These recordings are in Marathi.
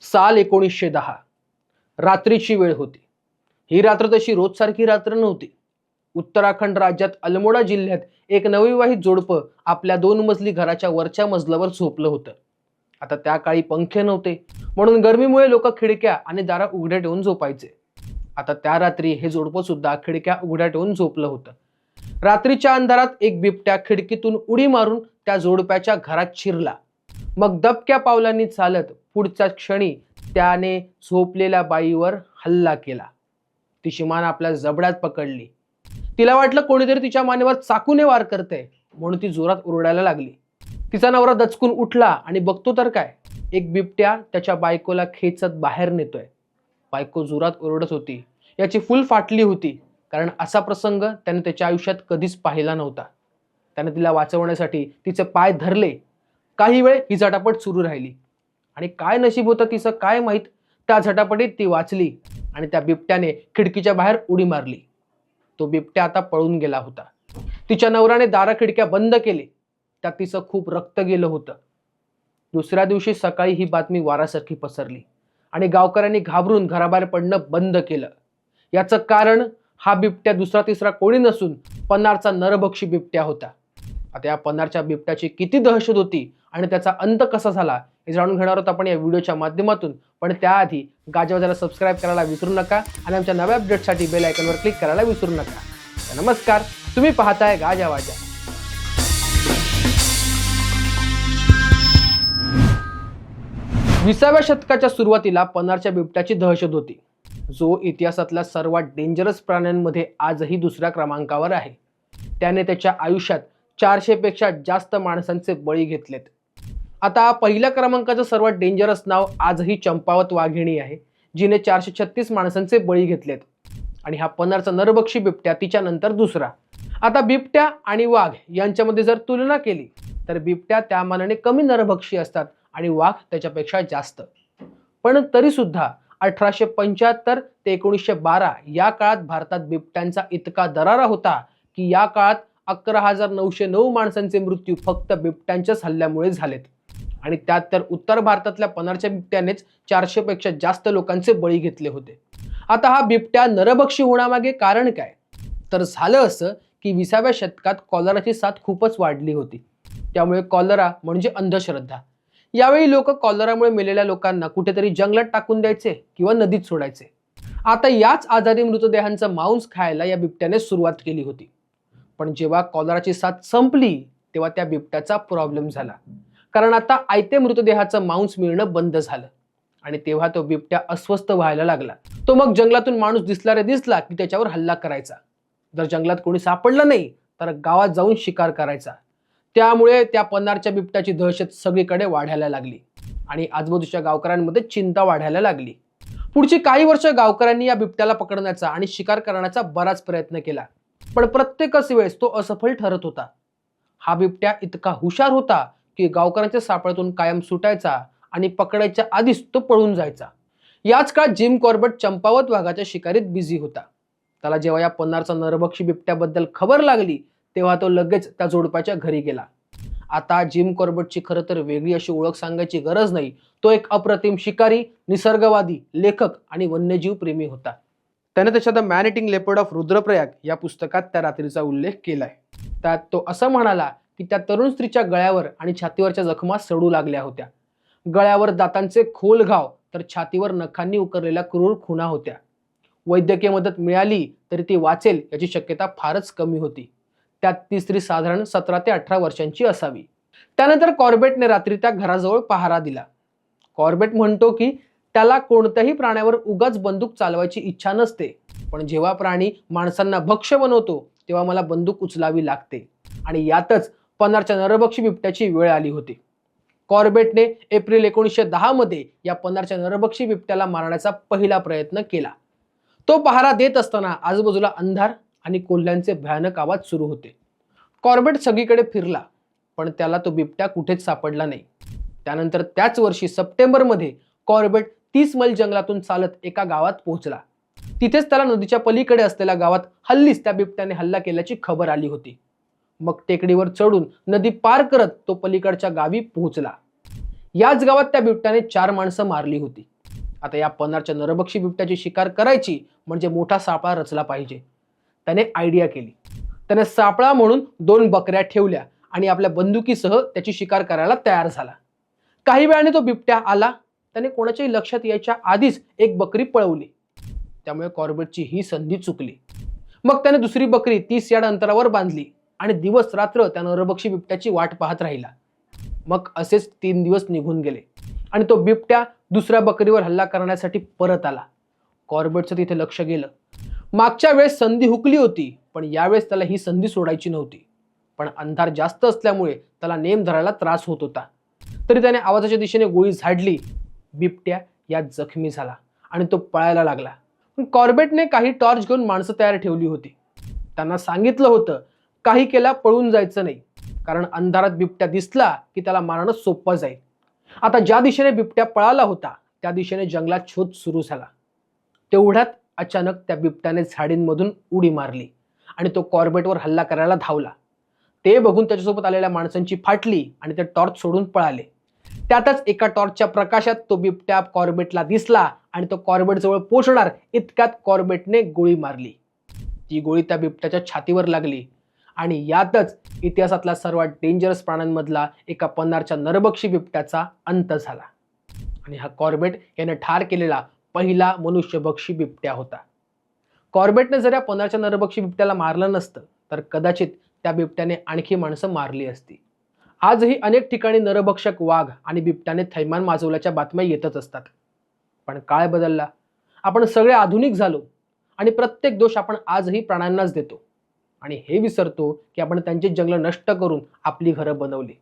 साल एकोणीसशे दहा. रात्रीची वेळ होती. ही रात्र तशी रोजसारखी रात्र नव्हती. उत्तराखंड राज्यात अल्मोडा जिल्ह्यात एक नवविवाहित जोडपं आपल्या दोन मजली घराच्या वरच्या मजल्यावर झोपलं होतं. आता त्या काळी पंखे नव्हते. म्हणून गर्मीमुळे लोक खिडक्या आणि दारा उघड्या ठेवून झोपायचे. आता त्या रात्री हे जोडपं सुद्धा खिडक्या उघड्या ठेवून झोपलं होतं. रात्रीच्या अंधारात एक बिबट्या खिडकीतून उडी मारून त्या जोडप्याच्या घरात शिरला. मग दबक्या पावलांनी चालत पुढच्या क्षणी त्याने झोपलेल्या बाईवर हल्ला केला. तिची मान आपल्या जबड्यात पकडली. तिला वाटलं कोणीतरी तिच्या मानेवर चाकूने वार करते म्हणून ती जोरात ओरडायला लागली. तिचा नवरा दचकून उठला आणि बघतो तर काय एक बिबट्या त्याच्या बायकोला खेचत बाहेर नेतोय. बायको जोरात ओरडत होती. याची फुल फाटली होती कारण असा प्रसंग त्याने त्याच्या आयुष्यात कधीच पाहिला नव्हता. त्याने तिला वाचवण्यासाठी तिचे पाय धरले. काही वेळ ही झटापट सुरू राहिली. आणि काय नशीब होतं तिचं काय माहीत? त्या झटापटीत ती वाचली आणि त्या बिबट्याने खिडकीच्या बाहेर उडी मारली. तो बिबट्या आता पळून गेला होता. तिच्या नवऱ्याने दारा खिडक्या बंद केले. त्यात तिचं खूप रक्त गेलं होतं. दुसऱ्या दिवशी सकाळी ही बातमी वारासारखी पसरली आणि गावकऱ्यांनी घाबरून घराबाहेर पडणं बंद केलं. याचं कारण हा बिबट्या दुसरा तिसरा कोणी नसून पन्नारचा नरभक्षी बिबट्या होता. आता या पन्नारच्या बिबट्याची किती दहशत होती आणि त्याचा अंत कसा झाला हे जाणून घेणार आहोत आपण या व्हिडिओच्या माध्यमातून. पण त्याआधी गाजवाजाला सबस्क्राईब करायला विसरू नका आणि आमच्या नव्या अपडेटसाठी बेल आयकॉनवर क्लिक करायला विसरू नका. नमस्कार तुम्ही पाहताय गाजावाजा विसाव्या शतकाच्या सुरुवातीला पन्नारच्या बिबट्याची दहशत होती. जो इतिहासातल्या सर्वात डेंजरस प्राण्यांमध्ये आजही दुसऱ्या क्रमांकावर आहे. त्याने त्याच्या आयुष्यात चारशेपेक्षा जास्त माणसांचे बळी घेतलेत. आता पहिल्या क्रमांकाचं सर्वात डेंजरस नाव आजही चंपावत वाघिणी आहे जिने चारशे छत्तीस माणसांचे बळी घेतलेत. आणि हा पन्नारचा नरभक्षी बिबट्या तिच्या नंतर दुसरा. आता बिबट्या आणि वाघ यांच्यामध्ये जर तुलना केली तर बिबट्या त्या मानाने कमी नरभक्षी असतात आणि वाघ त्याच्यापेक्षा जास्त. पण तरीसुद्धा अठराशे पंच्याहत्तर ते एकोणीसशे बारा या काळात भारतात बिबट्यांचा इतका दरारा होता की या काळात अकरा हजार नऊशे नऊ माणसांचे मृत्यू फक्त बिबट्यांच्याच हल्ल्यामुळे झालेत. आणि त्यात तर उत्तर भारतातल्या पनारच्या बिबट्यानेच चारशे पेक्षा जास्त लोकांचे बळी घेतले होते. आता हा बिबट्या नरभक्षी होण्यामागे कारण काय? तर झालं असं की विसाव्या शतकात कॉलराची साथ खूपच वाढली होती. त्यामुळे कॉलरा म्हणजे अंधश्रद्धा. यावेळी लोक कॉलरामुळे मेलेल्या लोकांना कुठेतरी जंगलात टाकून द्यायचे किंवा नदीत सोडायचे. आता याच आजारी मृतदेहांचं मांस खायला या बिबट्याने सुरुवात केली होती. पण जेव्हा कॉलराची साथ संपली तेव्हा त्या बिबट्याचा प्रॉब्लेम झाला. कारण आता आयते मृतदेहाचं मांस मिळणं बंद झालं. आणि तेव्हा तो बिबट्या अस्वस्थ व्हायला लागला. तो मग जंगलातून माणूस दिसला रे दिसला की त्याच्यावर हल्ला करायचा. जर जंगलात कोणी सापडलं नाही तर गावात जाऊन शिकार करायचा. त्यामुळे त्या पन्नारच्या बिबट्याची दहशत सगळीकडे वाढायला लागली. आणि आजूबाजूच्या गावकऱ्यांमध्ये चिंता वाढायला लागली. पुढची काही वर्ष गावकऱ्यांनी या बिबट्याला पकडण्याचा आणि शिकार करण्याचा बराच प्रयत्न केला. पण प्रत्येकच वेळेस तो असफल ठरत होता. हा बिबट्या इतका हुशार होता की गावकऱ्यांच्या सापळ्यातून कायम सुटायचा आणि पकडायच्या आधीच तो पळून जायचा. याच काळात जिम कॉर्बट चंपावत वाघाच्या शिकारीत बिझी होता. त्याला जेव्हा या पन्नारचा नरभक्षी बिबट्याबद्दल खबर लागली तेव्हा तो लगेच त्या जोडप्याच्या घरी गेला. आता जिम कॉर्बटची खरं तर वेगळी अशी ओळख सांगायची गरज नाही. तो एक अप्रतिम शिकारी निसर्गवादी लेखक आणि वन्यजीव प्रेमी होता. त्याने त्याच्या the man eating leopard of Rudraprayag या पुस्तकात त्या रात्रीचा उल्लेख केलाय. त्यात तो असं म्हणाला की त्या तरुण स्त्रीच्या गळ्यावर आणि छातीवरच्या जखमा सडू लागल्या होत्या. गळ्यावर दातांचे खोल घाव तर छातीवर नखांनी उकरलेल्या क्रूर खुणा होत्या. वैद्यकीय मदत मिळाली तरी ती वाचेल याची शक्यता फारच कमी होती. त्यात ती स्त्री साधारण सतरा ते अठरा वर्षांची असावी. त्यानंतर कॉर्बेटने रात्री त्या घराजवळ पहारा दिला. कॉर्बेट म्हणतो की त्याला कोणत्याही प्राण्यावर उगाच बंदूक चालवायची इच्छा नसते. पण जेव्हा प्राणी माणसांना भक्ष्य बनवतो तेव्हा मला बंदूक उचलावी लागते. आणि यातच पन्नारच्या नरभक्षी बिबट्याची वेळ आली होती. कॉर्बेटने एप्रिल एकोणीसशे दहामध्ये या पन्नारच्या नरभक्षी बिबट्याला मारण्याचा पहिला प्रयत्न केला. तो पहारा देत असताना आजूबाजूला अंधार आणि कोल्ह्यांचे भयानक आवाज सुरू होते. कॉर्बेट सगळीकडे फिरला पण त्याला तो बिबट्या कुठेच सापडला नाही. त्यानंतर त्याच वर्षी सप्टेंबरमध्ये कॉर्बेट तीस मैल जंगलातून चालत एका गावात पोहोचला. तिथेच त्याला नदीच्या पलीकडे असलेल्या गावात हल्लीच त्या बिबट्याने हल्ला केल्याची खबर आली होती. मग टेकडीवर चढून नदी पार करत तो पलीकडच्या गावी पोहोचला. याच गावात त्या बिबट्याने चार माणसं मारली होती. आता या पन्नारच्या नरभक्षी बिबट्याची शिकार करायची म्हणजे मोठा सापळा रचला पाहिजे. त्याने आयडिया केली. त्याने सापळा म्हणून दोन बकऱ्या ठेवल्या आणि आपल्या बंदुकीसह त्याची शिकार करायला तयार झाला. काही वेळाने तो बिबट्या आला. त्याने कोणाच्याही लक्षात यायच्या आधीच एक बकरी पळवली. त्यामुळे कॉर्बेटची ही संधी चुकली. मग त्याने दुसरी बकरी तीस यार्ड अंतरावर बांधली. आणि दिवस रात्र त्या नरभक्षी बिबट्याची वाट पाहत राहिला. मग असेच तीन दिवस निघून गेले. आणि तो बिबट्या दुसऱ्या बकरीवर हल्ला करण्यासाठी परत आला. कॉर्बेटचं तिथे लक्ष गेलं. मागच्या वेळेस संधी हुकली होती पण यावेळेस त्याला ही संधी सोडायची नव्हती. पण अंधार जास्त असल्यामुळे त्याला नेम धरायला त्रास होत होता. तरी त्याने आवाजाच्या दिशेने गोळी झाडली. बिबट्या यात जखमी झाला आणि तो पळायला लागला. कॉर्बेटने काही टॉर्च घेऊन माणसं तयार ठेवली होती. त्यांना सांगितलं होतं काही केला पळून जायचं नाही. कारण अंधारात बिबट्या दिसला की त्याला मारणं सोपं जाईल. आता ज्या दिशेने बिबट्या पळाला होता त्या दिशेने जंगलात शोध सुरू झाला. तेवढ्यात अचानक त्या बिबट्याने झाडींमधून उडी मारली आणि तो कॉर्बेटवर हल्ला करायला धावला. ते बघून त्याच्यासोबत आलेल्या माणसांची फाटली आणि ते टॉर्च सोडून पळाले. त्यातच एका टॉर्चच्या प्रकाशात तो बिबट्या कॉर्बेटला दिसला आणि तो कॉर्बेट जवळ पोचणार इतक्यात कॉर्बेटने गोळी मारली. ती गोळी त्या बिबट्याच्या छातीवर लागली. आणि यातच इतिहासातला सर्वात डेंजरस प्राण्यांमधला एका पन्नारच्या नरभक्षी बिबट्याचा अंत झाला. आणि हा कॉर्बेट याने ठार केलेला पहिला मनुष्यभक्षी बिबट्या होता. कॉर्बेटने जर या पन्नारच्या नरभक्षी बिबट्याला मारलं नसतं तर कदाचित त्या बिबट्याने आणखी माणसं मारली असती. आजही अनेक ठिकाणी नरभक्षक वाघ आणि बिबट्याने थैमान माजवल्याच्या बातम्या येतच असतात. पण काळ बदलला. आपण सगळे आधुनिक झालो आणि प्रत्येक दोष आपण आजही प्राण्यांनाच देतो. आणि हे विसरतो की आपण त्यांची जंगलं नष्ट करून आपली घरं बनवली.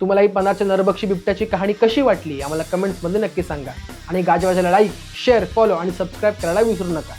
तुम्हाला ही पनारच्या नरभक्षी बिबट्याची कहाणी कशी वाटली आम्हाला कमेंट्समध्ये नक्की सांगा. आणि गाजवाजाला लाईक शेअर फॉलो आणि सबस्क्राईब करायला विसरू नका.